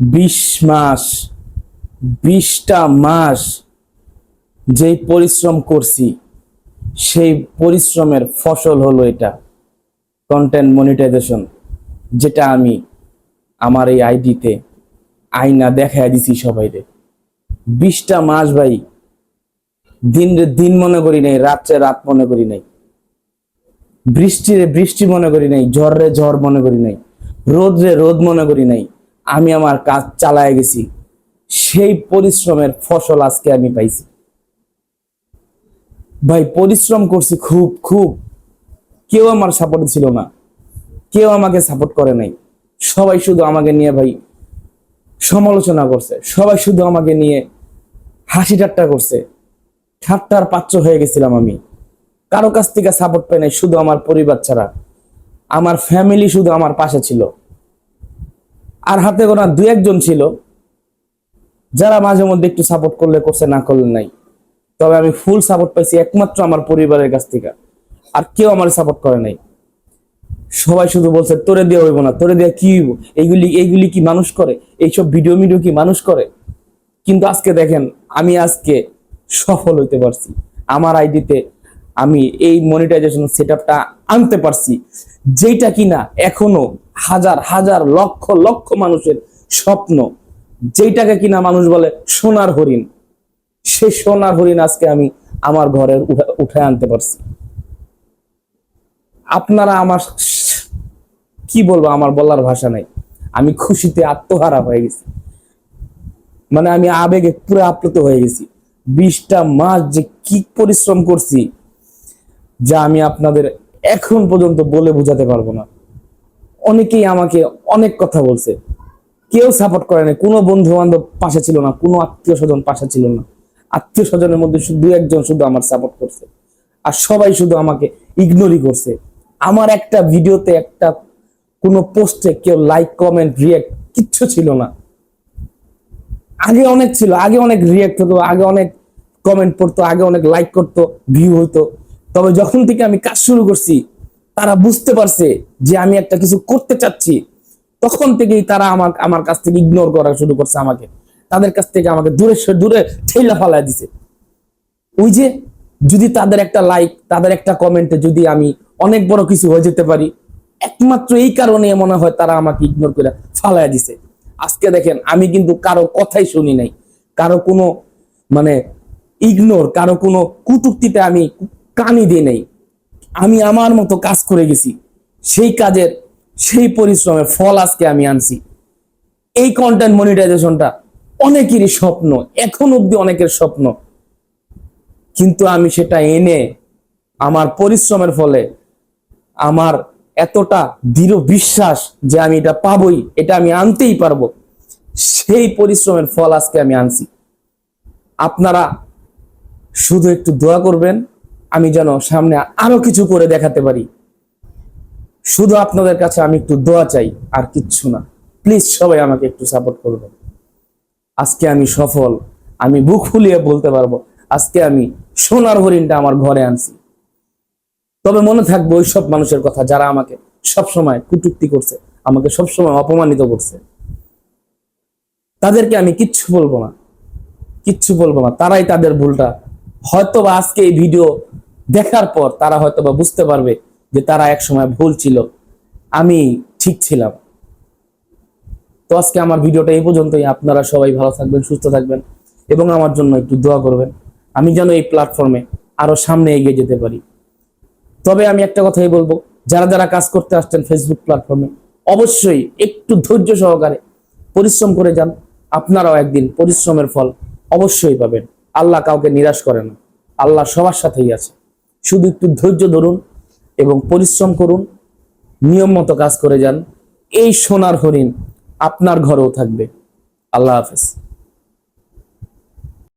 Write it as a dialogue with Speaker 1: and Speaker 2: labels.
Speaker 1: বিশ মাস, বিশটা মাস যেই পরিশ্রম করছি, সেই পরিশ্রমের ফসল হলো এটা। কন্টেন্ট মনিটাইজেশন যেটা আমি আমার এই আইডিতে আইনা দেখায় দিছি সবাইরে। বিশটা মাস ভাই দিন দিন মনে করি নাই, রাত্রে রাত মনে করি নাই। বৃষ্টিরে বৃষ্টি মনে করি নাই ঝড় রে ঝড় মনে করি নাই রোদ রে রোদ মনে করি নাই। আমি আমার কাজ চালায় গেছি। সেই পরিশ্রমের ফসল আজকে আমি পাইছি। ভাই, পরিশ্রম করছি খুব খুব। কেউ আমার সাপোর্ট ছিল না। কেউ আমাকে সাপোর্ট করে নাই। সবাই শুধু আমাকে নিয়ে ভাই সমালোচনা করছে। সবাই শুধু আমাকে নিয়ে হাসি ঠাট্টা করছে। ঠাট্টার পাত্র হয়ে গেছিলাম আমি। কারও কাছ থেকে সাপোর্ট পাই নাই, শুধু আমার পরিবার ছাড়া। আমার ফ্যামিলি শুধু আমার পাশে ছিল। আর হাতে গোনা দু একজন ছিল, যারা মাঝে মধ্যে একটু সাপোর্ট করলে করছে, না করলে নাই। তবে আমি ফুল সাপোর্ট পাইছি একমাত্র আমার পরিবারের কাছ থেকে, আর কেউ আমার সাপোর্ট করে নাই। সবাই শুধু বলছে, তোরে দিয়ে হইব না, তোরে দিয়ে কি হইব? এইগুলি এইগুলি কি মানুষ করে? এইসব ভিডিও মিডিও কি মানুষ করে? কিন্তু আজকে দেখেন, আমি আজকে সফল হইতে পারছি। আমার আইডিতে আমি এই মনিটাইজেশন সেটআপটা আনতে পারছি। যেটা কিনা এখনও হাজার হাজার, লক্ষ লক্ষ মানুষের স্বপ্ন। যেটাকে কিনা মানুষ বলে সোনার হরিণ। সেই সোনার হরিণ আজকে আমি আমার ঘরের উঠে আনতে পারছি। আপনারা আমার কি বলব, আমার বলার ভাষা নাই। আমি খুশিতে আত্মহারা হয়ে গেছি। মানে আমি আবেগে পুরো আপ্লুত হয়ে গেছি। বিশটা মাস যে কি পরিশ্রম করছি যা আমি আপনাদের এখন পর্যন্ত বলে বোঝাতে পারব না। অনেকেই আমাকে অনেক কথা বলছে। কেউ সাপোর্ট করে না কোনো বন্ধু বান্ধব পাশে ছিল না, কোনো আত্মীয় স্বজন পাশে ছিল না। আত্মীয় স্বজনের মধ্যে শুধু একজন শুধু আমার সাপোর্ট করছে। আর সবাই শুধু আমাকে ইগনোরই করছে। আমার একটা ভিডিওতে একটা কোনো পোস্টে কেউ লাইক কমেন্ট রিয়েক্ট কিচ্ছু ছিল না। আগে অনেক ছিল, আগে অনেক রিয়েক্ট হতো, আগে অনেক কমেন্ট পড়তো, আগে অনেক লাইক করতো ভিউ হতো। তবে যখন থেকে আমি কাজ শুরু করছি, তারা বুঝতে পারছে যে আমি একটা কিছু করতে চাচ্ছি, তখন থেকেই তারা আমার আমার কাছ থেকে ইগনোর করা শুরু করছে আমাকে। তাদের কাছ থেকে আমাকে দূরে দূরে ঠেলা ফালা দিছে। ওই যে যদি তাদের একটা লাইক তাদের একটা কমেন্টে যদি আমি অনেক বড় কিছু হয়ে যেতে পারি, একমাত্র এই কারণে মনে হয় তারা আমাকে ইগনোর করে ফালায় দিছে। আজকে দেখেন, আমি কিন্তু কারও কথাই শুনি নাই। কারও কোনো মানে ইগনোর কারও কোনো কুটুক্তিতে আমি কানি দিয়ে নেই। আমি আমার মতো কাজ করে গেছি। সেই কাজের, সেই পরিশ্রমের ফল আজকে আমি আনছি। এই কন্টেন্ট মনিটাইজেশনটা অনেকেরই স্বপ্ন, এখন অব্দি অনেকের স্বপ্ন। কিন্তু আমি সেটা এনে আমার পরিশ্রমের ফলে আমার এতটা দৃঢ় বিশ্বাস যে আমি এটা পাবই, এটা আমি আনতেই পারব, সেই পরিশ্রমের ফল আজকে আমি আনছি। আপনারা শুধু একটু দোয়া করবেন আমি যেন সামনে আরও কিছু করে দেখাতে পারি। শুধু আপনাদের কাছে আমি একটু দোয়া চাই, আর কিচ্ছু না। প্লিজ সবাই আমাকে একটু সাপোর্ট করবেন। আজকে আমি সফল, আমি বুক ফুলিয়ে বলতে পারব, আজকে আমি সোনার হরিণটা আমার ঘরে আনছি। তবে মনে থাকবে ওই সব মানুষের কথা যারা আমাকে সব সময় কুটুক্তি করছে, আমাকে সব সময় অপমানিত করছে। তাদেরকে আমি কিচ্ছু বলব না। কিচ্ছু বলব না। তারাই তাদের ভুলটা। হয়তো বা আজকে এই ভিডিও দেখার পর তারা হয়তো বা বুঝতে পারবে যে তারা এক সময় ভুল ছিল। আমি ঠিক ছিলাম। তো আজকে আমার ভিডিওটা এই পর্যন্তই। আপনারা সবাই ভালো থাকবেন, সুস্থ থাকবেন এবং আমার জন্য একটু দোয়া করবেন। আমি যেন এই প্ল্যাটফর্মে আরও সামনে এগিয়ে যেতে পারি। তবে আমি একটা কথাই বলব, যারা যারা কাজ করতে আসছেন ফেসবুক প্ল্যাটফর্মে অবশ্যই একটু ধৈর্য সহকারে পরিশ্রম করে যান। আপনারাও একদিন পরিশ্রমের ফল অবশ্যই পাবেন। আল্লাহ কাউকে নিরাশ করে না। আল্লাহ সবার সাথেই আছে। শুধু একটু ধৈর্য ধরুন এবং পরিশ্রম করুন, নিয়ম মতো কাজ করে যান। এই সোনার হরিণ আপনার ঘরেও থাকবে। আল্লাহ হাফেজ।